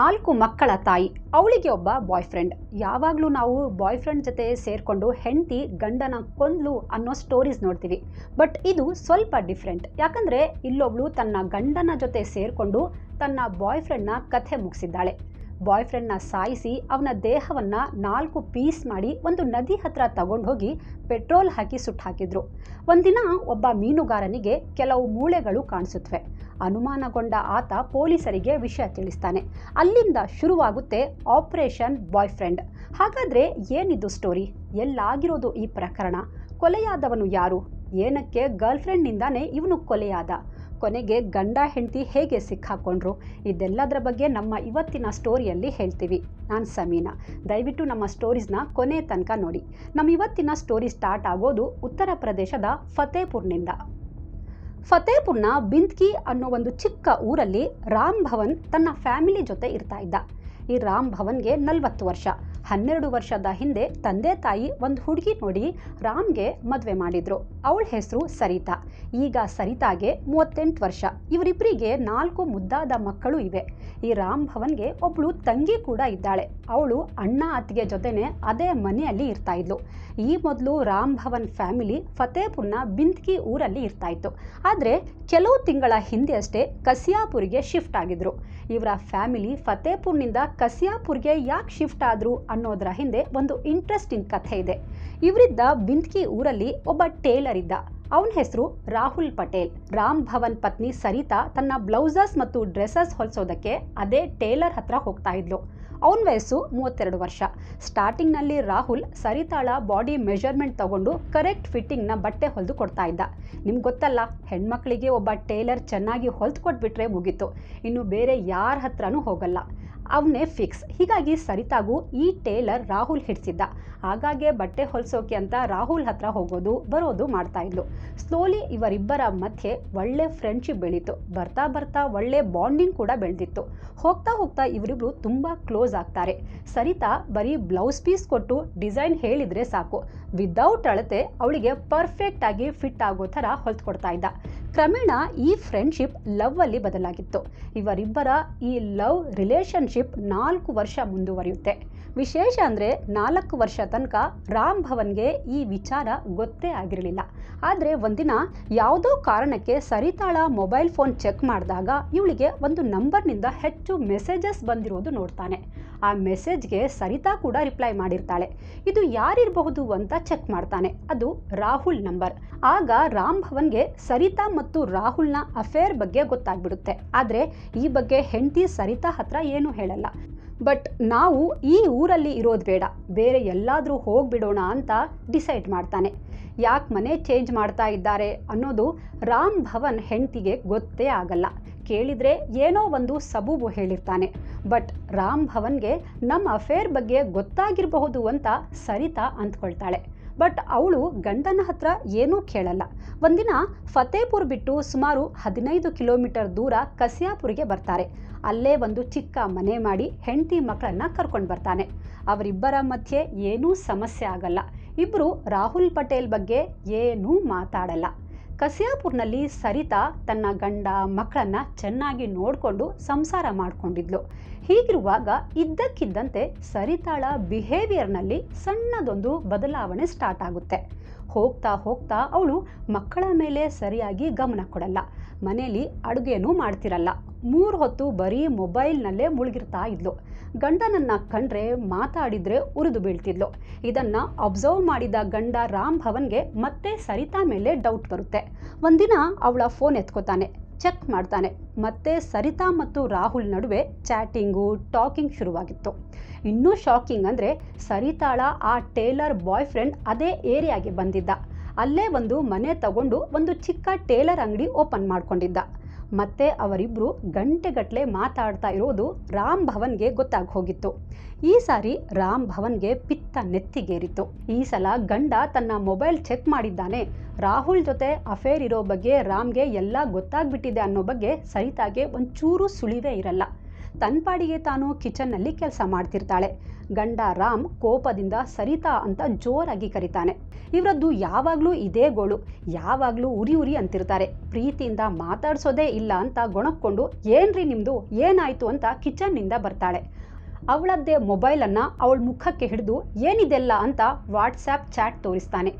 ನಾಲ್ಕು ಮಕ್ಕಳ ತಾಯಿ, ಅವಳಿಗೆ ಒಬ್ಬ ಬಾಯ್ ಫ್ರೆಂಡ್ ಯಾವಾಗಲೂ ನಾವು ಬಾಯ್ ಫ್ರೆಂಡ್ ಜೊತೆ ಸೇರಿಕೊಂಡು ಹೆಂಡತಿ ಗಂಡನ ಕೊಂದ್ಲು ಅನ್ನೋ ಸ್ಟೋರೀಸ್ ನೋಡ್ತೀವಿ. ಬಟ್ ಇದು ಸ್ವಲ್ಪ ಡಿಫ್ರೆಂಟ್ ಯಾಕಂದರೆ ಇಲ್ಲೊಬ್ಳು ತನ್ನ ಗಂಡನ ಜೊತೆ ಸೇರಿಕೊಂಡು ತನ್ನ ಬಾಯ್ ಫ್ರೆಂಡ್ನ ಕಥೆ ಮುಗಿಸಿದ್ದಾಳೆ. ಬಾಯ್ ಫ್ರೆಂಡ್ನ ಸಾಯಿಸಿ ಅವನ ದೇಹವನ್ನು ನಾಲ್ಕು ಪೀಸ್ ಮಾಡಿ ಒಂದು ನದಿ ಹತ್ರ ತಗೊಂಡು ಹೋಗಿ ಪೆಟ್ರೋಲ್ ಹಾಕಿ ಸುಟ್ಟು ಹಾಕಿದ್ರು. ಒಂದಿನ ಒಬ್ಬ ಮೀನುಗಾರನಿಗೆ ಕೆಲವು ಮೂಳೆಗಳು ಕಾಣಿಸುತ್ತವೆ ಅನುಮಾನಗೊಂಡ ಆತ ಪೊಲೀಸರಿಗೆ ವಿಷಯ ತಿಳಿಸ್ತಾನೆ. ಅಲ್ಲಿಂದ ಶುರುವಾಗುತ್ತೆ ಆಪರೇಷನ್ ಬಾಯ್ ಫ್ರೆಂಡ್ ಹಾಗಾದರೆ ಏನಿದು ಸ್ಟೋರಿ? ಎಲ್ಲಾಗಿರೋದು ಈ ಪ್ರಕರಣ? ಕೊಲೆಯಾದವನು ಯಾರು? ಏನಕ್ಕೆ ಗರ್ಲ್ಫ್ರೆಂಡ್ನಿಂದಾನೇ ಇವನು ಕೊಲೆಯಾದ? ಕೊನೆಗೆ ಗಂಡ ಹೆಂಡತಿ ಹೇಗೆ ಸಿಕ್ಕಾಕೊಂಡ್ರು? ಇದೆಲ್ಲದರ ಬಗ್ಗೆ ನಮ್ಮ ಇವತ್ತಿನ ಸ್ಟೋರಿಯಲ್ಲಿ ಹೇಳ್ತೀವಿ. ನಾನು ಸಮೀನಾ. ದಯವಿಟ್ಟು ನಮ್ಮ ಸ್ಟೋರೀಸ್ನ ಕೊನೆ ತನಕ ನೋಡಿ. ನಮ್ಮ ಇವತ್ತಿನ ಸ್ಟೋರಿ ಸ್ಟಾರ್ಟ್ ಆಗೋದು ಉತ್ತರ ಪ್ರದೇಶದ ಫತೇಪುರ್ನಿಂದ. ಫತೇಪುರ್ನ ಬಿಂದ್ಕಿ ಅನ್ನೋ ಒಂದು ಚಿಕ್ಕ ಊರಲ್ಲಿ ರಾಮ್ ಭವನ್ ತನ್ನ ಫ್ಯಾಮಿಲಿ ಜೊತೆ ಇರ್ತಾ ಇದ್ದ. ಈ ರಾಮ್ ಭವನ್ಗೆ ನಲವತ್ತು ವರ್ಷ. ಹನ್ನೆರಡು ವರ್ಷದ ಹಿಂದೆ ತಂದೆ ತಾಯಿ ಒಂದು ಹುಡುಗಿ ನೋಡಿ ರಾಮ್ಗೆ ಮದುವೆ ಮಾಡಿದ್ರು. ಅವಳ ಹೆಸರು ಸರಿತಾ. ಈಗ ಸರಿತಾಗೆ ಮೂವತ್ತೆಂಟು ವರ್ಷ. ಇವರಿಬ್ಬರಿಗೆ ನಾಲ್ಕು ಮುದ್ದಾದ ಮಕ್ಕಳು ಇವೆ. ಈ ರಾಮ್ ಭವನ್ಗೆ ಒಬ್ಬಳು ತಂಗಿ ಕೂಡ ಇದ್ದಾಳೆ. ಅವಳು ಅಣ್ಣ ಅತ್ತಿಗೆ ಜೊತೆನೆ ಅದೇ ಮನೆಯಲ್ಲಿ ಇರ್ತಾ ಇದ್ಲು. ಈ ಮೊದಲು ರಾಮ್ ಭವನ್ ಫ್ಯಾಮಿಲಿ ಫತೇಪುರ್ನ ಬಿಂದ್ಕಿ ಊರಲ್ಲಿ ಇರ್ತಾ ಇತ್ತು. ಆದರೆ ಕೆಲವು ತಿಂಗಳ ಹಿಂದೆ ಅಷ್ಟೇ ಕಸಿಯಾಪುರ್ಗೆ ಶಿಫ್ಟ್ ಆಗಿದ್ರು. ಇವರ ಫ್ಯಾಮಿಲಿ ಫತೇಪುರ್ನಿಂದ ಕಸಿಯಾಪುರ್ಗೆ ಯಾಕೆ ಶಿಫ್ಟ್ ಆದರು ಅನ್ನೋದರ ಹಿಂದೆ ಒಂದು ಇಂಟ್ರೆಸ್ಟಿಂಗ್ ಕಥೆ ಇದೆ. ಇವರಿದ್ದ ಬಿಂದ್ಕಿ ಊರಲ್ಲಿ ಒಬ್ಬ ಟೇಲರ್ ಇದ್ದ. ಅವನ ಹೆಸರು ರಾಹುಲ್ ಪಟೇಲ್. ರಾಮ್ ಭವನ್ ಪತ್ನಿ ಸರಿತಾ ತನ್ನ ಬ್ಲೌಸಸ್ ಮತ್ತು ಡ್ರೆಸ್ಸಸ್ ಹೊಲಿಸೋದಕ್ಕೆ ಅದೇ ಟೇಲರ್ ಹತ್ರ ಹೋಗ್ತಾ ಇದ್ಲು. ಅವನ ವಯಸ್ಸು ಮೂವತ್ತೆರಡು ವರ್ಷ. ಸ್ಟಾರ್ಟಿಂಗ್ನಲ್ಲಿ ರಾಹುಲ್ ಸರಿತಾಳ ಬಾಡಿ ಮೆಷರ್ಮೆಂಟ್ ತಗೊಂಡು ಕರೆಕ್ಟ್ ಫಿಟ್ಟಿಂಗ್ನ ಬಟ್ಟೆ ಹೊಲಿದು ಕೊಡ್ತಾ ಇದ್ದ. ನಿಮ್ಗೆ ಗೊತ್ತಲ್ಲ, ಹೆಣ್ಮಕ್ಳಿಗೆ ಒಬ್ಬ ಟೇಲರ್ ಚೆನ್ನಾಗಿ ಹೊಲ್ದು ಕೊಟ್ಬಿಟ್ರೆ ಮುಗೀತು. ಇನ್ನು ಬೇರೆ ಯಾರ ಹತ್ರನೂ ಹೋಗಲ್ಲ. ಅವನೇ ಫಿಕ್ಸ್ ಹೀಗಾಗಿ ಸರಿತಾಗೂ ಈ ಟೇಲರ್ ರಾಹುಲ್ ಹಿಡಿಸಿದ್ದ. ಹಾಗಾಗಿ ಬಟ್ಟೆ ಹೊಲಿಸೋಕೆ ಅಂತ ರಾಹುಲ್ ಹತ್ರ ಹೋಗೋದು, ಬರೋದು ಮಾಡ್ತಾ ಇದ್ಲು. ಸ್ಲೋಲಿ ಇವರಿಬ್ಬರ ಮಧ್ಯೆ ಒಳ್ಳೆ ಫ್ರೆಂಡ್ಶಿಪ್ ಬೆಳೀತು. ಬರ್ತಾ ಬರ್ತಾ ಒಳ್ಳೆ ಬಾಂಡಿಂಗ್ ಕೂಡ ಬೆಳೆದಿತ್ತು. ಹೋಗ್ತಾ ಹೋಗ್ತಾ ಇವರಿಬ್ರು ತುಂಬ ಕ್ಲೋಸ್ ಆಗ್ತಾರೆ. ಸರಿತಾ ಬರೀ ಬ್ಲೌಸ್ ಪೀಸ್ ಕೊಟ್ಟು ಡಿಸೈನ್ ಹೇಳಿದರೆ ಸಾಕು. ವಿದೌಟ್ ಅಳತೆ ಅವಳಿಗೆ ಪರ್ಫೆಕ್ಟ್ ಆಗಿ ಫಿಟ್ ಆಗೋ ಥರ ಹೊಲ್ಕೊಡ್ತಾ ಇದ್ದ. ಕ್ರಮೇಣ ಈ ಫ್ರೆಂಡ್ಶಿಪ್ ಲವ್ ಅಲ್ಲಿ ಬದಲಾಗಿತ್ತು. ಇವರಿಬ್ಬರ ಈ ಲವ್ ರಿಲೇಶನ್ಶಿಪ್ ನಾಲ್ಕು ವರ್ಷ ಮುಂದುವರಿಯುತ್ತೆ. ವಿಶೇಷ ಅಂದರೆ ನಾಲ್ಕು ವರ್ಷ ತನಕ ರಾಮ್ ಭವನ್ಗೆ ಈ ವಿಚಾರ ಗೊತ್ತೇ ಆಗಿರಲಿಲ್ಲ. ಆದರೆ ಒಂದಿನ ಯಾವುದೋ ಕಾರಣಕ್ಕೆ ಸರಿತಾಳ ಮೊಬೈಲ್ ಫೋನ್ ಚೆಕ್ ಮಾಡಿದಾಗ ಇವಳಿಗೆ ಒಂದು ನಂಬರ್ನಿಂದ ಹೆಚ್ಚು ಮೆಸೇಜಸ್ ಬಂದಿರೋದು ನೋಡ್ತಾನೆ. ಆ ಮೆಸೇಜ್ಗೆ ಸರಿತಾ ಕೂಡ ರಿಪ್ಲೈ ಮಾಡಿರ್ತಾಳೆ. ಇದು ಯಾರಿರಬಹುದು ಅಂತ ಚೆಕ್ ಮಾಡ್ತಾನೆ. ಅದು ರಾಹುಲ್ ನಂಬರ್ ಆಗ ರಾಮ್ ಭವನ್ಗೆ ಸರಿತಾ ಮತ್ತು ರಾಹುಲ್ನ ಅಫೇರ್ ಬಗ್ಗೆ ಗೊತ್ತಾಗ್ಬಿಡುತ್ತೆ. ಆದರೆ ಈ ಬಗ್ಗೆ ಹೆಂಡತಿ ಸರಿತಾ ಹತ್ರ ಏನೂ ಹೇಳಲ್ಲ. ಬಟ್ ನಾವು ಈ ಊರಲ್ಲಿ ಇರೋದು ಬೇಡ. ಬೇರೆ ಎಲ್ಲಾದರೂ ಹೋಗ್ಬಿಡೋಣ ಅಂತ ಡಿಸೈಡ್ ಮಾಡ್ತಾನೆ. ಯಾಕೆ ಮನೆ ಚೇಂಜ್ ಮಾಡ್ತಾ ಇದ್ದಾರೆ ಅನ್ನೋದು ರಾಮ್ ಭವನ್ ಹೆಂಡತಿಗೆ ಗೊತ್ತೇ ಆಗಲ್ಲ. ಕೇಳಿದರೆ ಏನೋ ಒಂದು ಸಬೂಬು ಹೇಳಿರ್ತಾನೆ. ಬಟ್ ರಾಮ್ ಭವನ್ಗೆ ನಮ್ಮ ಅಫೇರ್ ಬಗ್ಗೆ ಗೊತ್ತಾಗಿರಬಹುದು ಅಂತ ಸರಿತಾ ಅಂದ್ಕೊಳ್ತಾಳೆ. ಬಟ್ ಅವಳು ಗಂಡನ ಹತ್ರ ಏನೂ ಕೇಳಲ್ಲ. ಒಂದಿನ ಫತೇಪುರ್ ಬಿಟ್ಟು ಸುಮಾರು ಹದಿನೈದು ಕಿಲೋಮೀಟರ್ ದೂರ ಕಸಿಯಾಪುರಿಗೆ ಬರ್ತಾರೆ. ಅಲ್ಲೇ ಒಂದು ಚಿಕ್ಕ ಮನೆ ಮಾಡಿ ಹೆಂಡತಿ ಮಕ್ಕಳನ್ನ ಕರ್ಕೊಂಡು ಬರ್ತಾನೆ. ಅವರಿಬ್ಬರ ಮಧ್ಯೆ ಏನೂ ಸಮಸ್ಯೆ ಆಗಲ್ಲ. ಇಬ್ಬರು ರಾಹುಲ್ ಪಟೇಲ್ ಬಗ್ಗೆ ಏನೂ ಮಾತಾಡಲ್ಲ. ಕಸಿಯಾಪುರ್ನಲ್ಲಿ ಸರಿತಾ ತನ್ನ ಗಂಡ ಮಕ್ಕಳನ್ನ ಚೆನ್ನಾಗಿ ನೋಡಿಕೊಂಡು ಸಂಸಾರ ಮಾಡಿಕೊಂಡಿದ್ಲು. ಹೀಗಿರುವಾಗ ಇದ್ದಕ್ಕಿದ್ದಂತೆ ಸರಿತಾಳ ಬಿಹೇವಿಯರ್ನಲ್ಲಿ ಸಣ್ಣದೊಂದು ಬದಲಾವಣೆ ಸ್ಟಾರ್ಟ್ ಆಗುತ್ತೆ. ಹೋಗ್ತಾ ಹೋಗ್ತಾ ಅವಳು ಮಕ್ಕಳ ಮೇಲೆ ಸರಿಯಾಗಿ ಗಮನ ಕೊಡಲ್ಲ. ಮನೆಯಲ್ಲಿ ಅಡುಗೆನೂ ಮಾಡ್ತಿರಲ್ಲ. ಮೂರು ಹೊತ್ತು ಬರೀ ಮೊಬೈಲ್ನಲ್ಲೇ ಮುಳುಗಿರ್ತಾ ಇದ್ಲು. ಗಂಡನನ್ನು ಕಂಡ್ರೆ ಮಾತಾಡಿದರೆ ಉರಿದು ಬೀಳ್ತಿದ್ಲು. ಇದನ್ನು ಅಬ್ಸರ್ವ್ ಮಾಡಿದ ಗಂಡ ರಾಮ್ ಭವನ್ಗೆ ಮತ್ತೆ ಸರಿತಾ ಮೇಲೆ ಡೌಟ್ ಬರುತ್ತೆ. ಒಂದಿನ ಅವಳ ಫೋನ್ ಎತ್ಕೋತಾನೆ ಚೆಕ್ ಮಾಡ್ತಾನೆ. ಮತ್ತೆ ಸರಿತಾ ಮತ್ತು ರಾಹುಲ್ ನಡುವೆ ಚಾಟಿಂಗು ಟಾಕಿಂಗ್ ಶುರುವಾಗಿತ್ತು. ಇನ್ನೂ ಶಾಕಿಂಗ್ ಅಂದರೆ ಸರಿತಾಳ ಆ ಟೇಲರ್ ಬಾಯ್ ಫ್ರೆಂಡ್ ಅದೇ ಏರಿಯಾಗೆ ಬಂದಿದ್ದ. ಅಲ್ಲೇ ಒಂದು ಮನೆ ತಗೊಂಡು ಒಂದು ಚಿಕ್ಕ ಟೇಲರ್ ಅಂಗಡಿ ಓಪನ್ ಮಾಡ್ಕೊಂಡಿದ್ದ. ಮತ್ತೆ ಅವರಿಬ್ಬರು ಗಂಟೆಗಟ್ಟಲೆ ಮಾತಾಡ್ತಾ ಇರೋದು ರಾಮ್ ಭವನ್ಗೆ ಗೊತ್ತಾಗಿ ಹೋಗಿತ್ತು ಈ ಸಾರಿ ರಾಮ್ ಭವನ್ಗೆ ಪಿತ್ತ ನೆತ್ತಿಗೇರಿತ್ತು. ಈ ಸಲ ಗಂಡ ತನ್ನ ಮೊಬೈಲ್ ಚೆಕ್ ಮಾಡಿದ್ದಾನೆ. ರಾಹುಲ್ ಜೊತೆ ಅಫೇರ್ ಇರೋ ಬಗ್ಗೆ ರಾಮ್ಗೆ ಎಲ್ಲ ಗೊತ್ತಾಗ್ಬಿಟ್ಟಿದೆ ಅನ್ನೋ ಬಗ್ಗೆ ಸರಿತಾಗೆ ಒಂಚೂರು ಸುಳಿವೇ ಇರಲ್ಲ. ತನ್ನ ಪಾಡಿಗೆ ತಾನು ಕಿಚನ್ನಲ್ಲಿ ಕೆಲಸ ಮಾಡ್ತಿರ್ತಾಳೆ. ಗಂಡ ರಾಮ್ ಕೋಪದಿಂದ ಸರಿತಾ ಅಂತ ಜೋರಾಗಿ ಕರೀತಾನೆ. ಇವರದ್ದು ಯಾವಾಗಲೂ ಇದೇ ಗೋಳು. ಯಾವಾಗಲೂ ಉರಿ ಉರಿ ಅಂತಿರ್ತಾರೆ. ಪ್ರೀತಿಯಿಂದ ಮಾತಾಡ್ಸೋದೇ ಇಲ್ಲ ಅಂತ ಗೊಣಕ್ಕೊಂಡು ಏನ್ರಿ ನಿಮ್ಮದು ಏನಾಯಿತು ಅಂತ ಕಿಚನ್ನಿಂದ ಬರ್ತಾಳೆ. ಅವಳದ್ದೇ ಮೊಬೈಲನ್ನು ಅವಳ ಮುಖಕ್ಕೆ ಹಿಡಿದು ಏನಿದೆಲ್ಲ ಅಂತ ವಾಟ್ಸ್ಯಾಪ್ ಚಾಟ್ ತೋರಿಸ್ತಾನೆ.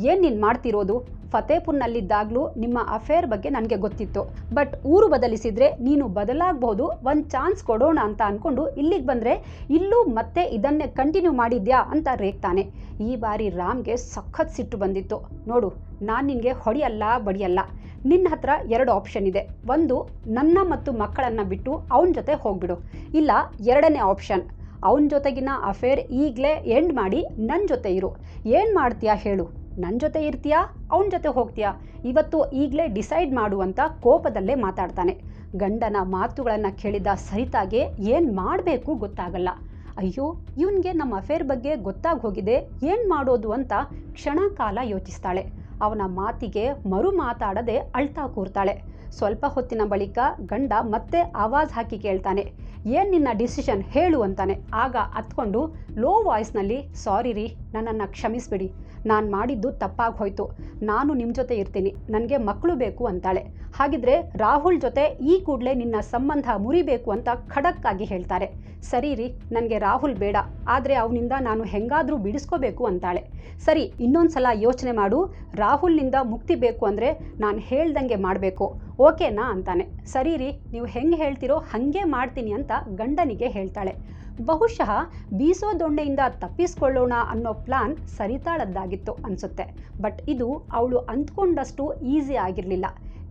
ಏನು ನೀನು ಮಾಡ್ತಿರೋದು? ಫತೇಪುರ್ನಲ್ಲಿದ್ದಾಗಲೂ ನಿಮ್ಮ ಅಫೇರ್ ಬಗ್ಗೆ ನನಗೆ ಗೊತ್ತಿತ್ತು. ಬಟ್ ಊರು ಬದಲಿಸಿದರೆ ನೀನು ಬದಲಾಗಬಹುದು. ಒಂದು ಚಾನ್ಸ್ ಕೊಡೋಣ ಅಂತ ಅಂದ್ಕೊಂಡು ಇಲ್ಲಿಗೆ ಬಂದರೆ ಇಲ್ಲೂ ಮತ್ತೆ ಇದನ್ನೇ ಕಂಟಿನ್ಯೂ ಮಾಡಿದ್ಯಾ ಅಂತ ರೇಗ್ತಾನೆ. ಈ ಬಾರಿ ರಾಮ್ಗೆ ಸಖತ್ ಸಿಟ್ಟು ಬಂದಿತ್ತು. ನೋಡು, ನಾನು ನಿನಗೆ ಹೊಡೆಯಲ್ಲ ಬಡಿಯಲ್ಲ. ನಿನ್ನ ಹತ್ರ ಎರಡು ಆಪ್ಷನ್ ಇದೆ. ಒಂದು, ನನ್ನ ಮತ್ತು ಮಕ್ಕಳನ್ನು ಬಿಟ್ಟು ಅವನ ಜೊತೆ ಹೋಗ್ಬಿಡು. ಇಲ್ಲ, ಎರಡನೇ ಆಪ್ಷನ್ ಅವನ ಜೊತೆಗಿನ ಅಫೇರ್ ಈಗಲೇ ಎಂಡ್ ಮಾಡಿ ನನ್ನ ಜೊತೆ ಇರು. ಏನು ಮಾಡ್ತೀಯಾ ಹೇಳು. ನನ್ನ ಜೊತೆ ಇರ್ತೀಯಾ? ಅವನ ಜೊತೆ ಹೋಗ್ತೀಯಾ? ಇವತ್ತು ಈಗಲೇ ಡಿಸೈಡ್ ಮಾಡುವಂತ ಕೋಪದಲ್ಲೇ ಮಾತಾಡ್ತಾನೆ. ಗಂಡನ ಮಾತುಗಳನ್ನು ಕೇಳಿದ ಸರಿತಾಗೆ ಏನು ಮಾಡಬೇಕು ಗೊತ್ತಾಗಲ್ಲ. ಅಯ್ಯೋ, ಇವನಿಗೆ ನಮ್ಮ ಅಫೇರ್ ಬಗ್ಗೆ ಗೊತ್ತಾಗಿ ಹೋಗಿದೆ. ಏನು ಮಾಡೋದು ಅಂತ ಕ್ಷಣ ಕಾಲ ಯೋಚಿಸ್ತಾಳೆ. ಅವನ ಮಾತಿಗೆ ಮರು ಮಾತಾಡದೆ ಅಳ್ತಾ ಕೂರ್ತಾಳೆ. ಸ್ವಲ್ಪ ಹೊತ್ತಿನ ಬಳಿಕ ಗಂಡ ಮತ್ತೆ ಆವಾಜ್ ಹಾಕಿ ಕೇಳ್ತಾನೆ. ಏನು ನಿನ್ನ ಡಿಸಿಷನ್ ಹೇಳು ಅಂತಾನೆ. ಆಗ ಹತ್ಕೊಂಡು ಲೋ ವಾಯ್ಸ್ನಲ್ಲಿ, ಸಾರಿ ರೀ ನನ್ನನ್ನು ಕ್ಷಮಿಸ್ಬಿಡಿ. ನಾನು ಮಾಡಿದ್ದು ತಪ್ಪಾಗಿ ಹೋಯಿತು. ನಾನು ನಿಮ್ಮ ಜೊತೆ ಇರ್ತೀನಿ. ನನಗೆ ಮಕ್ಕಳು ಬೇಕು ಅಂತಾಳೆ. ಹಾಗಿದ್ರೆ ರಾಹುಲ್ ಜೊತೆ ಈ ಕೂಡಲೇ ನಿನ್ನ ಸಂಬಂಧ ಮುರಿಬೇಕು ಅಂತ ಖಡಕ್ಕಾಗಿ ಹೇಳ್ತಾರೆ. ಸರಿ ರೀ, ನನಗೆ ರಾಹುಲ್ ಬೇಡ. ಆದರೆ ಅವನಿಂದ ನಾನು ಹೆಂಗಾದರೂ ಬಿಡಿಸ್ಕೋಬೇಕು ಅಂತಾಳೆ. ಸರಿ ಇನ್ನೊಂದು ಸಲ ಯೋಚನೆ ಮಾಡು. ರಾಹುಲ್ನಿಂದ ಮುಕ್ತಿ ಬೇಕು ಅಂದರೆ ನಾನು ಹೇಳ್ದಂಗೆ ಮಾಡಬೇಕು. ಓಕೆನಾ ಅಂತಾನೆ. ಸರಿ ರೀ, ನೀವು ಹೆಂಗೆ ಹೇಳ್ತಿರೋ ಹಾಗೆ ಮಾಡ್ತೀನಿ ಅಂತ ಗಂಡನಿಗೆ ಹೇಳ್ತಾಳೆ. ಬಹುಶಃ ಬೀಸೋ ದೊಣ್ಣೆಯಿಂದ ತಪ್ಪಿಸ್ಕೊಳ್ಳೋಣ ಅನ್ನೋ ಪ್ಲಾನ್ ಸರಿತಾಳದ್ದಾಗಿತ್ತು ಅನಿಸುತ್ತೆ. ಬಟ್ ಇದು ಅವಳು ಅಂದ್ಕೊಂಡಷ್ಟು ಈಸಿ ಆಗಿರಲಿಲ್ಲ.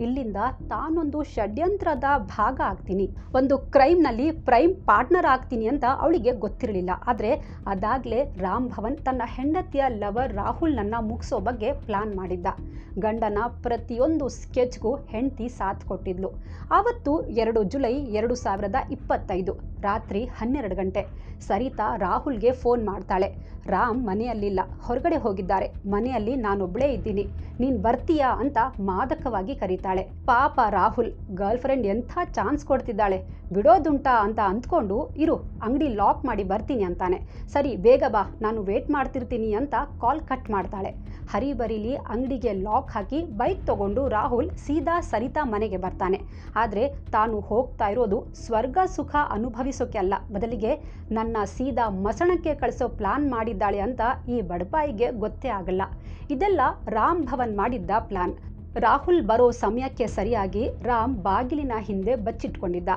ಇಲ್ಲಿಂದ ತಾನೊಂದು ಷಡ್ಯಂತ್ರದ ಭಾಗ ಆಗ್ತೀನಿ. ಒಂದು ಕ್ರೈಮ್ನಲ್ಲಿ ಪ್ರೈಮ್ ಪಾರ್ಟ್ನರ್ ಆಗ್ತೀನಿ ಅಂತ ಅವಳಿಗೆ ಗೊತ್ತಿರಲಿಲ್ಲ. ಆದರೆ ಅದಾಗಲೇ ರಾಮ್ ಭವನ್ ತನ್ನ ಹೆಂಡತಿಯ ಲವರ್ ರಾಹುಲ್ನನ್ನು ಮುಗಿಸೋ ಬಗ್ಗೆ ಪ್ಲಾನ್ ಮಾಡಿದ್ದ. ಗಂಡನ ಪ್ರತಿಯೊಂದು ಸ್ಕೆಚ್ಗೂ ಹೆಂಡತಿ ಸಾಥ್ ಕೊಟ್ಟಿದ್ಲು. ಆವತ್ತು ಎರಡು ಜುಲೈ ಎರಡು ಸಾವಿರದ ಇಪ್ಪತ್ತೈದು, ರಾತ್ರಿ ಹನ್ನೆರಡು ಗಂಟೆ, ಸರಿತಾ ರಾಹುಲ್ಗೆ ಫೋನ್ ಮಾಡ್ತಾಳೆ. ರಾಮ್ ಮನೆಯಲ್ಲಿಲ್ಲ. ಹೊರಗಡೆ ಹೋಗಿದ್ದಾರೆ. ಮನೆಯಲ್ಲಿ ನಾನೊಬ್ಳೇ ಇದ್ದೀನಿ. ನೀನ್ ಬರ್ತೀಯಾ ಅಂತ ಮಾದಕವಾಗಿ ಕರೀತಾಳೆ. ಪಾಪ ರಾಹುಲ್ ಗರ್ಲ್ ಫ್ರೆಂಡ್ ಎಂಥ ಚಾನ್ಸ್ ಕೊಡ್ತಿದ್ದಾಳೆ? ಬಿಡೋದುಂಟಾ ಅಂತ ಅಂದ್ಕೊಂಡು, ಇರು, ಅಂಗಡಿ ಲಾಕ್ ಮಾಡಿ ಬರ್ತೀನಿ ಅಂತಾನೆ. ಸರಿ, ಬೇಗ ಬಾ, ನಾನು ವೇಟ್ ಮಾಡ್ತಿರ್ತೀನಿ ಅಂತ ಕಾಲ್ ಕಟ್ ಮಾಡ್ತಾಳೆ. ಹರಿಬರಿಲಿ ಅಂಗಡಿಗೆ ಲಾಕ್ ಹಾಕಿ ಬೈಕ್ ತಗೊಂಡು ರಾಹುಲ್ ಸೀದಾ ಸರಿತಾ ಮನೆಗೆ ಬರ್ತಾನೆ. ಆದರೆ ತಾನು ಹೋಗ್ತಾ ಇರೋದು ಸ್ವರ್ಗ ಸುಖ ಅನುಭವಿಸೋಕೆ ಅಲ್ಲ. ಬದಲಿಗೆ ನನ್ನ ಸೀದಾ ಮಸಣಕ್ಕೆ ಕಳಿಸೋ ಪ್ಲಾನ್ ಮಾಡಿದ್ದಾಳೆ ಅಂತ ಈ ಬಡಪಾಯಿಗೆ ಗೊತ್ತೇ ಆಗಲ್ಲ. ಇದೆಲ್ಲ ರಾಮ್ ಭವನ್ ಮಾಡಿದ್ದ ಪ್ಲಾನ್. ರಾಹುಲ್ ಬರೋ ಸಮಯಕ್ಕೆ ಸರಿಯಾಗಿ ರಾಮ್ ಬಾಗಿಲಿನ ಹಿಂದೆ ಬಚ್ಚಿಟ್ಕೊಂಡಿದ್ದ.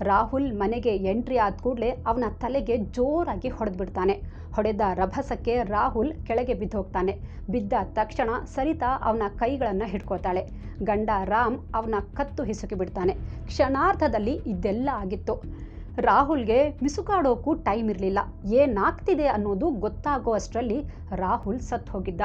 ರಾಹುಲ್ ಮನೆಗೆ ಎಂಟ್ರಿ ಆದ ಕೂಡಲೇ ಅವನ ತಲೆಗೆ ಜೋರಾಗಿ ಹೊಡೆದ್ಬಿಡ್ತಾನೆ. ಹೊಡೆದ ರಭಸಕ್ಕೆ ರಾಹುಲ್ ಕೆಳಗೆ ಬಿದ್ದೋಗ್ತಾನೆ. ಬಿದ್ದ ತಕ್ಷಣ ಸರಿತಾ ಅವನ ಕೈಗಳನ್ನು ಹಿಡ್ಕೋತಾಳೆ. ಗಂಡ ರಾಮ್ ಅವನ ಕತ್ತು ಹಿಸುಕಿ ಬಿಡ್ತಾನೆ. ಕ್ಷಣಾರ್ಧದಲ್ಲಿ ಇದೆಲ್ಲ ಆಗಿತ್ತು. ರಾಹುಲ್ಗೆ ಮಿಸುಕಾಡೋಕ್ಕೂ ಟೈಮ್ ಇರಲಿಲ್ಲ. ಏನಾಗ್ತಿದೆ ಅನ್ನೋದು ಗೊತ್ತಾಗೋ ಅಷ್ಟರಲ್ಲಿ ರಾಹುಲ್ ಸತ್ತು ಹೋಗಿದ್ದ.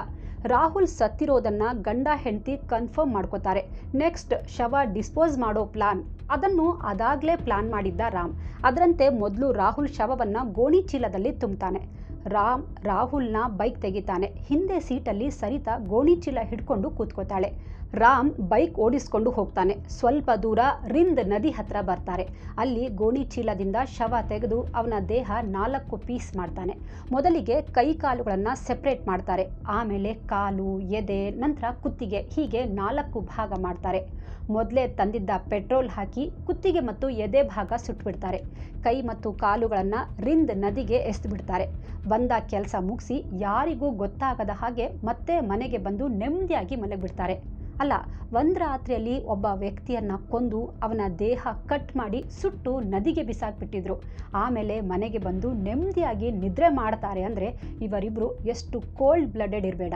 ರಾಹುಲ್ ಸತ್ತಿರೋದನ್ನು ಗಂಡ ಹೆಂಡತಿ ಕನ್ಫರ್ಮ್ ಮಾಡ್ಕೋತಾರೆ. ನೆಕ್ಸ್ಟ್ ಶವ ಡಿಸ್ಪೋಸ್ ಮಾಡೋ ಪ್ಲಾನ್. ಅದನ್ನು ಅದಾಗಲೇ ಪ್ಲಾನ್ ಮಾಡಿದ್ದ ರಾಮ್. ಅದರಂತೆ ಮೊದಲು ರಾಹುಲ್ ಶವವನ್ನು ಗೋಣಿ ಚೀಲದಲ್ಲಿ ತುಂಬ್ತಾನೆ. ರಾಮ್ ರಾಹುಲ್ನ ಬೈಕ್ ತೆಗಿತಾನೆ. ಹಿಂದೆ ಸೀಟಲ್ಲಿ ಸರಿತಾ ಗೋಣಿ ಚೀಲ ಹಿಡ್ಕೊಂಡು ಕೂತ್ಕೋತಾಳೆ. ರಾಮ್ ಬೈಕ್ ಓಡಿಸ್ಕೊಂಡು ಹೋಗ್ತಾನೆ. ಸ್ವಲ್ಪ ದೂರ ರಿಂದ್ ನದಿ ಹತ್ರ ಬರ್ತಾರೆ. ಅಲ್ಲಿ ಗೋಣಿ ಚೀಲದಿಂದ ಶವ ತೆಗೆದು ಅವನ ದೇಹ ನಾಲ್ಕು ಪೀಸ್ ಮಾಡ್ತಾನೆ. ಮೊದಲಿಗೆ ಕೈ ಕಾಲುಗಳನ್ನು ಸೆಪ್ರೇಟ್ ಮಾಡ್ತಾರೆ. ಆಮೇಲೆ ಕಾಲು, ಎದೆ, ನಂತರ ಕುತ್ತಿಗೆ ಹೀಗೆ ನಾಲ್ಕು ಭಾಗ ಮಾಡ್ತಾರೆ. ಮೊದಲೇ ತಂದಿದ್ದ ಪೆಟ್ರೋಲ್ ಹಾಕಿ ಕುತ್ತಿಗೆ ಮತ್ತು ಎದೆ ಭಾಗ ಸುಟ್ಬಿಡ್ತಾರೆ. ಕೈ ಮತ್ತು ಕಾಲುಗಳನ್ನು ರಿಂದ್ ನದಿಗೆ ಎಸೆದುಬಿಡ್ತಾರೆ. ಬಂದ ಕೆಲಸ ಮುಗಿಸಿ ಯಾರಿಗೂ ಗೊತ್ತಾಗದ ಹಾಗೆ ಮತ್ತೆ ಮನೆಗೆ ಬಂದು ನೆಮ್ಮದಿಯಾಗಿ ಮಲಗಿಬಿಡ್ತಾರೆ. ಅಲ್ಲ, ಒಂದು ರಾತ್ರಿಯಲ್ಲಿ ಒಬ್ಬ ವ್ಯಕ್ತಿಯನ್ನು ಕೊಂದು ಅವನ ದೇಹ ಕಟ್ ಮಾಡಿ ಸುಟ್ಟು ನದಿಗೆ ಬಿಸಾಕ್ಬಿಟ್ಟಿದ್ರು. ಆಮೇಲೆ ಮನೆಗೆ ಬಂದು ನೆಮ್ಮದಿಯಾಗಿ ನಿದ್ರೆ ಮಾಡ್ತಾರೆ ಅಂದರೆ ಇವರಿಬ್ಬರು ಎಷ್ಟು ಕೋಲ್ಡ್ ಬ್ಲಡೆಡ್ ಇರಬೇಡ.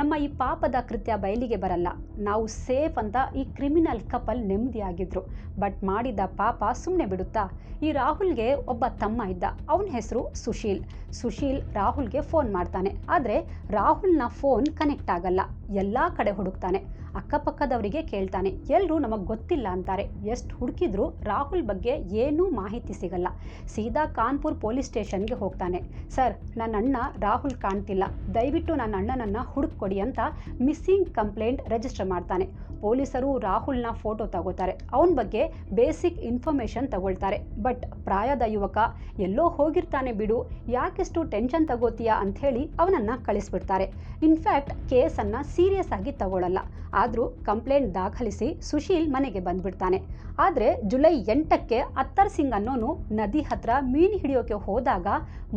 ನಮ್ಮ ಈ ಪಾಪದ ಕೃತ್ಯ ಬಯಲಿಗೆ ಬರಲ್ಲ. ನಾವು ಸೇಫ್ ಅಂತ ಈ ಕ್ರಿಮಿನಲ್ ಕಪಲ್ ನೆಮ್ಮದಿಯಾಗಿದ್ರು ಬಟ್ ಮಾಡಿದ ಪಾಪ ಸುಮ್ಮನೆ ಬಿಡುತ್ತಾ? ಈ ರಾಹುಲ್ಗೆ ಒಬ್ಬ ತಮ್ಮ ಇದ್ದ. ಅವನ ಹೆಸರು ಸುಶೀಲ್. ಸುಶೀಲ್ ರಾಹುಲ್ಗೆ ಫೋನ್ ಮಾಡ್ತಾನೆ. ಆದರೆ ರಾಹುಲ್ನ ಫೋನ್ ಕನೆಕ್ಟ್ ಆಗಲ್ಲ. ಎಲ್ಲ ಕಡೆ ಹುಡುಕ್ತಾನೆ. ಅಕ್ಕಪಕ್ಕದವರಿಗೆ ಕೇಳ್ತಾನೆ ಎಲ್ಲರೂ ನಮಗೆ ಗೊತ್ತಿಲ್ಲ ಅಂತಾರೆ. ಎಷ್ಟು ಹುಡುಕಿದ್ರು ರಾಹುಲ್ ಬಗ್ಗೆ ಏನೂ ಮಾಹಿತಿ ಸಿಗಲ್ಲ. ಸೀದಾ ಕಾನ್ಪುರ್ ಪೊಲೀಸ್ ಸ್ಟೇಷನ್ಗೆ ಹೋಗ್ತಾನೆ. ಸರ್ ನನ್ನ ಅಣ್ಣ ರಾಹುಲ್ ಕಾಣ್ತಿಲ್ಲ. ದಯವಿಟ್ಟು ನನ್ನ ಅಣ್ಣನನ್ನು ಹುಡುಕೊಡಿ ಅಂತ ಮಿಸ್ಸಿಂಗ್ ಕಂಪ್ಲೇಂಟ್ ರಿಜಿಸ್ಟರ್ ಮಾಡ್ತಾನೆ. ಪೊಲೀಸರು ರಾಹುಲ್ನ ಫೋಟೋ ತಗೋತಾರೆ. ಅವನ ಬಗ್ಗೆ ಬೇಸಿಕ್ ಇನ್ಫಾರ್ಮೇಷನ್ ತಗೊಳ್ತಾರೆ. ಬಟ್ ಪ್ರಾಯದ ಯುವಕ ಎಲ್ಲೋ ಹೋಗಿರ್ತಾನೆ ಬಿಡು, ಯಾಕೆಷ್ಟು ಟೆನ್ಷನ್ ತಗೋತೀಯಾ ಅಂಥೇಳಿ ಅವನನ್ನು ಕಳಿಸ್ಬಿಡ್ತಾರೆ. ಇನ್ಫ್ಯಾಕ್ಟ್ ಕೇಸನ್ನು ಸೀರಿಯಸ್ ಆಗಿ ತಗೊಳ್ಳಲ್ಲ ಆದರೂ ಕಂಪ್ಲೇಂಟ್ ದಾಖಲಿಸಿ ಸುಶೀಲ್ ಮನೆಗೆ ಬಂದ್ಬಿಡ್ತಾನೆ. ಆದರೆ ಜುಲೈ ಎಂಟಕ್ಕೆ ಅತ್ತರ್ ಸಿಂಗ್ ಅನ್ನೋನು ನದಿ ಹತ್ರ ಮೀನು ಹಿಡಿಯೋಕೆ ಹೋದಾಗ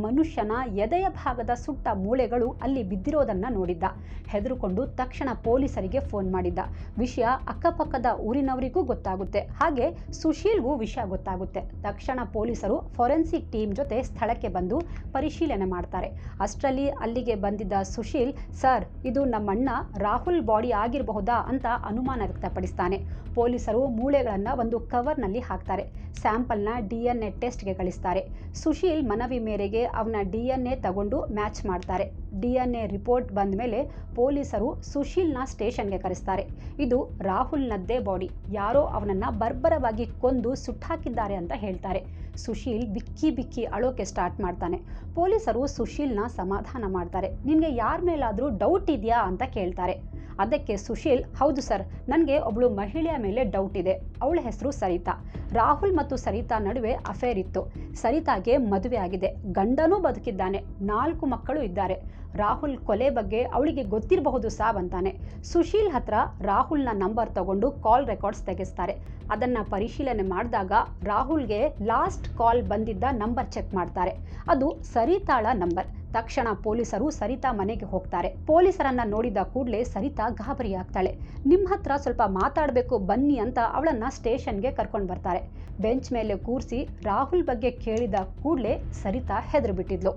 ಮನುಷ್ಯನ ಎದೆಯ ಭಾಗದ ಸುಟ್ಟ ಮೂಳೆಗಳು ಅಲ್ಲಿ ಬಿದ್ದಿರೋದನ್ನು ನೋಡಿದ್ದ. ಹೆದರುಕೊಂಡು ತಕ್ಷಣ ಪೊಲೀಸರಿಗೆ ಫೋನ್ ಮಾಡಿದ್ದ. ವಿಷಯ ಅಕ್ಕಪಕ್ಕದ ಊರಿನವರಿಗೂ ಗೊತ್ತಾಗುತ್ತೆ. ಹಾಗೆ ಸುಶೀಲ್ಗೂ ವಿಷಯ ಗೊತ್ತಾಗುತ್ತೆ. ತಕ್ಷಣ ಪೊಲೀಸರು ಫೊರೆನ್ಸಿಕ್ ಟೀಮ್ ಜೊತೆ ಸ್ಥಳಕ್ಕೆ ಬಂದು ಪರಿಶೀಲನೆ ಮಾಡ್ತಾರೆ. ಅಷ್ಟರಲ್ಲಿ ಅಲ್ಲಿಗೆ ಬಂದಿದ್ದ ಸುಶೀಲ್, ಸರ್, ಇದು ನಮ್ಮಣ್ಣ ರಾಹುಲ್ ಬಾಡಿ ಆಗಿರಬಹುದಾ? ಅಂತ ಅನುಮಾನ ವ್ಯಕ್ತಪಡಿಸ್ತಾನೆ. ಪೊಲೀಸರು ಮೂಳೆಗಳನ್ನು ಒಂದು ಕವರ್ನಲ್ಲಿ ಹಾಕ್ತಾರೆ. ಸ್ಯಾಂಪಲ್ನ ಡಿ ಎನ್ ಎ ಟೆಸ್ಟ್ಗೆ ಕಳಿಸ್ತಾರೆ. ಸುಶೀಲ್ ಮನವಿ ಮೇರೆಗೆ ಅವನ ಡಿ ಎನ್ ಎ ತಗೊಂಡು ಮ್ಯಾಚ್ ಮಾಡ್ತಾರೆ. ಡಿ ಎನ್ ಎ ರಿಪೋರ್ಟ್ ಬಂದ ಮೇಲೆ ಪೊಲೀಸರು ಸುಶೀಲ್ನ ಸ್ಟೇಷನ್ಗೆ ಕರೆಸ್ತಾರೆ. ಇದು ರಾಹುಲ್ನದ್ದೇ ಬಾಡಿ. ಯಾರೋ ಅವನನ್ನು ಬರ್ಬರವಾಗಿ ಕೊಂದು ಸುಟ್ಟಾಕಿದ್ದಾರೆ ಅಂತ ಹೇಳ್ತಾರೆ. ಸುಶೀಲ್ ಬಿಕ್ಕಿ ಬಿಕ್ಕಿ ಅಳೋಕೆ ಸ್ಟಾರ್ಟ್ ಮಾಡ್ತಾನೆ. ಪೊಲೀಸರು ಸುಶೀಲ್ನ ಸಮಾಧಾನ ಮಾಡ್ತಾರೆ. ನಿನಗೆ ಯಾರ ಮೇಲಾದರೂ ಡೌಟ್ ಇದೆಯಾ ಅಂತ ಕೇಳ್ತಾರೆ. ಅದಕ್ಕೆ ಸುಶೀಲ್, ಹೌದು ಸರ್, ನನಗೆ ಒಬ್ಬಳು ಮಹಿಳೆಯ ಮೇಲೆ ಡೌಟ್ ಇದೆ. ಅವಳ ಹೆಸರು ಸರಿತಾ. ರಾಹುಲ್ ಮತ್ತು ಸರಿತಾ ನಡುವೆ ಅಫೇರ್ ಇತ್ತು. ಸರಿತಾಗೆ ಮದುವೆ ಆಗಿದೆ. ಗಂಡನೂ ಬದುಕಿದ್ದಾನೆ. ನಾಲ್ಕು ಮಕ್ಕಳು ಇದ್ದಾರೆ. ರಾಹುಲ್ ಕೊಲೆ ಬಗ್ಗೆ ಅವಳಿಗೆ ಗೊತ್ತಿರಬಹುದು ಸಾಬ್ ಅಂತಾನೆ. ಸುಶೀಲ್ ಹತ್ರ ರಾಹುಲ್ನ ನಂಬರ್ ತಗೊಂಡು ಕಾಲ್ ರೆಕಾರ್ಡ್ಸ್ ತೆಗೆಸ್ತಾರೆ. ಅದನ್ನು ಪರಿಶೀಲನೆ ಮಾಡಿದಾಗ ರಾಹುಲ್ಗೆ ಲಾಸ್ಟ್ ಕಾಲ್ ಬಂದಿದ್ದ ನಂಬರ್ ಚೆಕ್ ಮಾಡ್ತಾರೆ. ಅದು ಸರಿತಾಳ ನಂಬರ್. ತಕ್ಷಣ ಪೊಲೀಸರು ಸರಿತಾ ಮನೆಗೆ ಹೋಗ್ತಾರೆ. ಪೊಲೀಸರನ್ನ ನೋಡಿದ ಕೂಡಲೇ ಸರಿತಾ ಗಾಬರಿಯಾಗ್ತಾಳೆ. ನಿಮ್ಮ ಹತ್ರ ಸ್ವಲ್ಪ ಮಾತಾಡಬೇಕು, ಬನ್ನಿ ಅಂತ ಅವಳನ್ನ ಸ್ಟೇಷನ್ಗೆ ಕರ್ಕೊಂಡು ಬರ್ತಾರೆ. ಬೆಂಚ್ ಮೇಲೆ ಕೂರಿಸಿ ರಾಹುಲ್ ಬಗ್ಗೆ ಕೇಳಿದ ಕೂಡಲೇ ಸರಿತಾ ಹೆದರುಬಿಟ್ಟಿದ್ಲು.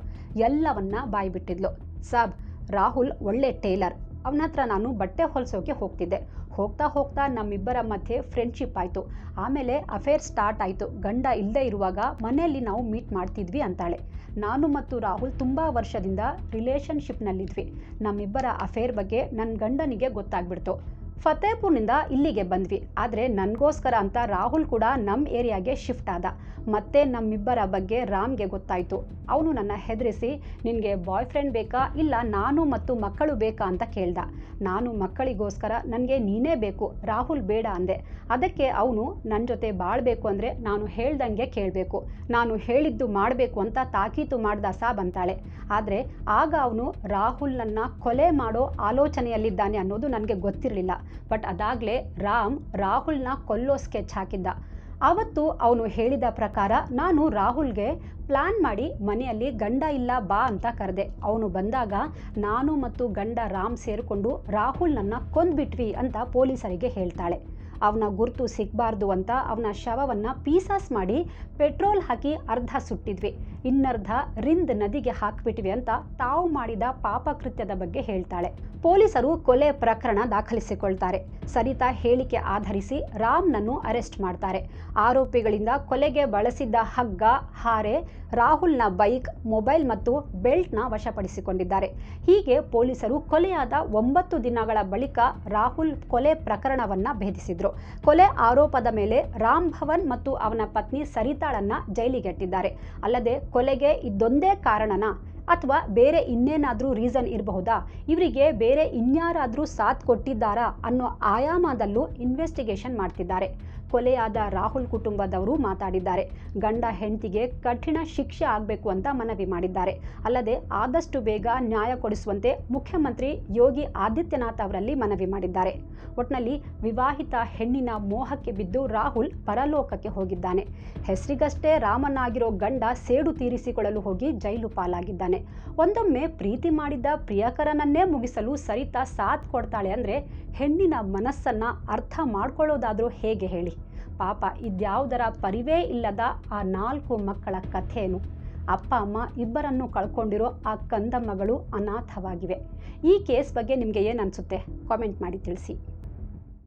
ಎಲ್ಲವನ್ನ ಬಾಯಿ ಬಿಟ್ಟಿದ್ಲು ಸಾಬ್, ರಾಹುಲ್ ಒಳ್ಳೆ ಟೇಲರ್. ಅವನ ಹತ್ರ ನಾನು ಬಟ್ಟೆ ಹೊಲಿಸೋಕೆ ಹೋಗ್ತಿದ್ದೆ. ಹೋಗ್ತಾ ಹೋಗ್ತಾ ನಮ್ಮಿಬ್ಬರ ಮಧ್ಯೆ ಫ್ರೆಂಡ್ಶಿಪ್ ಆಯಿತು. ಆಮೇಲೆ ಅಫೇರ್ ಸ್ಟಾರ್ಟ್ ಆಯಿತು. ಗಂಡ ಇಲ್ಲದೆ ಇರುವಾಗ ಮನೆಯಲ್ಲಿ ನಾವು ಮೀಟ್ ಮಾಡ್ತಿದ್ವಿ ಅಂತಾಳೆ. ನಾನು ಮತ್ತು ರಾಹುಲ್ ತುಂಬ ವರ್ಷದಿಂದ ರಿಲೇಶನ್ಶಿಪ್ನಲ್ಲಿದ್ವಿ ನಮ್ಮಿಬ್ಬರ ಅಫೇರ್ ಬಗ್ಗೆ ನನ್ನ ಗಂಡನಿಗೆ ಗೊತ್ತಾಗ್ಬಿಡ್ತು. ಫತೇಪುರ್ನಿಂದ ಇಲ್ಲಿಗೆ ಬಂದ್ವಿ. ಆದರೆ ನನಗೋಸ್ಕರ ಅಂತ ರಾಹುಲ್ ಕೂಡ ನಮ್ಮ ಏರಿಯಾಗೆ ಶಿಫ್ಟ್ ಆದ. ಮತ್ತೆ ನಮ್ಮಿಬ್ಬರ ಬಗ್ಗೆ ರಾಮ್ಗೆ ಗೊತ್ತಾಯಿತು. ಅವನು ನನ್ನ ಹೆದರಿಸಿ, ನಿನಗೆ ಬಾಯ್ ಫ್ರೆಂಡ್ ಬೇಕಾ? ಇಲ್ಲ, ನಾನು ಮತ್ತು ಮಕ್ಕಳು ಬೇಕಾ? ಅಂತ ಕೇಳ್ದ. ನಾನು ಮಕ್ಕಳಿಗೋಸ್ಕರ ನನಗೆ ನೀನೇ ಬೇಕು. ರಾಹುಲ್ ಬೇಡ ಅಂದೆ. ಅದಕ್ಕೆ ಅವನು ನನ್ನ ಜೊತೆ ಬಾಳಬೇಕು ಅಂದರೆ ನಾನು ಹೇಳ್ದಂಗೆ ಕೇಳಬೇಕು. ನಾನು ಹೇಳಿದ್ದು ಮಾಡಬೇಕು ಅಂತ ತಾಕೀತು ಮಾಡ್ದ ಸಾ ಬಂತಾಳೆ. ಆದರೆ ಆಗ ಅವನು ರಾಹುಲ್ನನ್ನು ಕೊಲೆ ಮಾಡೋ ಆಲೋಚನೆಯಲ್ಲಿದ್ದಾನೆ ಅನ್ನೋದು ನನಗೆ ಗೊತ್ತಿರಲಿಲ್ಲ. ಬಟ್ ಅದಾಗಲೇ ರಾಮ್ ರಾಹುಲ್ನ ಕೊಲ್ಲೋ ಸ್ಕೆಚ್ ಹಾಕಿದ್ದ ಅವತ್ತು ಅವನು ಹೇಳಿದ ಪ್ರಕಾರ ನಾನು ರಾಹುಲ್ಗೆ ಪ್ಲಾನ್ ಮಾಡಿ ಮನೆಯಲ್ಲಿ ಗಂಡ ಇಲ್ಲ ಬಾ ಅಂತ ಕರೆದೆ. ಅವನು ಬಂದಾಗ ನಾನು ಮತ್ತು ಗಂಡ ರಾಮ್ ಸೇರಿಕೊಂಡು ರಾಹುಲ್ನನ್ನು ಕೊಂದ್ಬಿಟ್ವಿ ಅಂತ ಪೊಲೀಸರಿಗೆ ಹೇಳ್ತಾಳೆ. ಅವನ ಗುರುತು ಸಿಗಬಾರ್ದು ಅಂತ ಅವನ ಶವವನ್ನು ಪೀಸಸ್ ಮಾಡಿ ಪೆಟ್ರೋಲ್ ಹಾಕಿ ಅರ್ಧ ಸುಟ್ಟಿದ್ವಿ. ಇನ್ನರ್ಧ ರಿಂದ್ ನದಿಗೆ ಹಾಕಿಬಿಟ್ವಿ ಅಂತ ತಾವು ಮಾಡಿದ ಪಾಪಕೃತ್ಯದ ಬಗ್ಗೆ ಹೇಳ್ತಾಳೆ. ಪೊಲೀಸರು ಕೊಲೆ ಪ್ರಕರಣ ದಾಖಲಿಸಿಕೊಳ್ತಾರೆ. ಸರಿತಾ ಹೇಳಿಕೆ ಆಧರಿಸಿ ರಾಮ್ನನ್ನು ಅರೆಸ್ಟ್ ಮಾಡ್ತಾರೆ. ಆರೋಪಿಗಳಿಂದ ಕೊಲೆಗೆ ಬಳಸಿದ್ದ ಹಗ್ಗ, ಹಾರೆ, ರಾಹುಲ್ನ ಬೈಕ್, ಮೊಬೈಲ್ ಮತ್ತು ಬೆಲ್ಟ್ನ ವಶಪಡಿಸಿಕೊಂಡಿದ್ದಾರೆ. ಹೀಗೆ ಪೊಲೀಸರು ಕೊಲೆಯಾದ ಒಂಬತ್ತು ದಿನಗಳ ಬಳಿಕ ರಾಹುಲ್ ಕೊಲೆ ಪ್ರಕರಣವನ್ನು ಭೇದಿಸಿದ್ರು. ಕೊಲೆ ಆರೋಪದ ಮೇಲೆ ರಾಮ್ ಭವನ್ ಮತ್ತು ಅವನ ಪತ್ನಿ ಸರಿತಾಳನ್ನ ಜೈಲಿಗೆಟ್ಟಿದ್ದಾರೆ. ಅಲ್ಲದೆ ಕೊಲೆಗೆ ಇದೊಂದೇ ಕಾರಣನ ಅಥವಾ ಬೇರೆ ಇನ್ನೇನಾದರೂ ರೀಸನ್ ಇರಬಹುದಾ? ಇವರಿಗೆ ಬೇರೆ ಇನ್ಯಾರಾದರೂ ಸಾಥ್ ಕೊಟ್ಟಿದ್ದಾರಾ ಅನ್ನೋ ಆಯಾಮದಲ್ಲೂ ಇನ್ವೆಸ್ಟಿಗೇಷನ್ ಮಾಡ್ತಿದ್ದಾರೆ. ಕೊಲೆಯಾದ ರಾಹುಲ್ ಕುಟುಂಬದವರು ಮಾತಾಡಿದ್ದಾರೆ. ಗಂಡ ಹೆಂಡತಿಗೆ ಕಠಿಣ ಶಿಕ್ಷೆ ಆಗಬೇಕು ಅಂತ ಮನವಿ ಮಾಡಿದ್ದಾರೆ. ಅಲ್ಲದೆ ಆದಷ್ಟು ಬೇಗ ನ್ಯಾಯ ಕೊಡಿಸುವಂತೆ ಮುಖ್ಯಮಂತ್ರಿ ಯೋಗಿ ಆದಿತ್ಯನಾಥ್ ಅವರಲ್ಲಿ ಮನವಿ ಮಾಡಿದ್ದಾರೆ. ಒಟ್ನಲ್ಲಿ ವಿವಾಹಿತ ಹೆಣ್ಣಿನ ಮೋಹಕ್ಕೆ ಬಿದ್ದು ರಾಹುಲ್ ಪರಲೋಕಕ್ಕೆ ಹೋಗಿದ್ದಾನೆ. ಹೆಸರಿಗಷ್ಟೇ ರಾಮನಾಗಿರೋ ಗಂಡ ಸೇಡು ತೀರಿಸಿಕೊಳ್ಳಲು ಹೋಗಿ ಜೈಲು ಪಾಲಾಗಿದ್ದಾನೆ. ಒಂದೊಮ್ಮೆ ಪ್ರೀತಿ ಮಾಡಿದ್ದ ಪ್ರಿಯಕರನನ್ನೇ ಮುಗಿಸಲು ಸರಿತಾ ಸಾಥ್ ಕೊಡ್ತಾಳೆ ಅಂದರೆ ಹೆಣ್ಣಿನ ಮನಸ್ಸನ್ನ ಅರ್ಥ ಮಾಡ್ಕೊಳ್ಳೋದಾದರೂ ಹೇಗೆ ಹೇಳಿ? ಪಾಪ ಇದ್ಯಾವುದರ ಪರಿವೇ ಇಲ್ಲದ ಆ ನಾಲ್ಕು ಮಕ್ಕಳ ಕಥೆಯನ್ನು ಅಪ್ಪ, ಅಮ್ಮ ಇಬ್ಬರನ್ನು ಕಳ್ಕೊಂಡಿರೋ ಆ ಕಂದಮ್ಮಗಳು ಅನಾಥವಾಗಿವೆ. ಈ ಕೇಸ್ ಬಗ್ಗೆ ನಿಮಗೆ ಏನು ಅನಿಸುತ್ತೆ? ಕಾಮೆಂಟ್ ಮಾಡಿ ತಿಳಿಸಿ.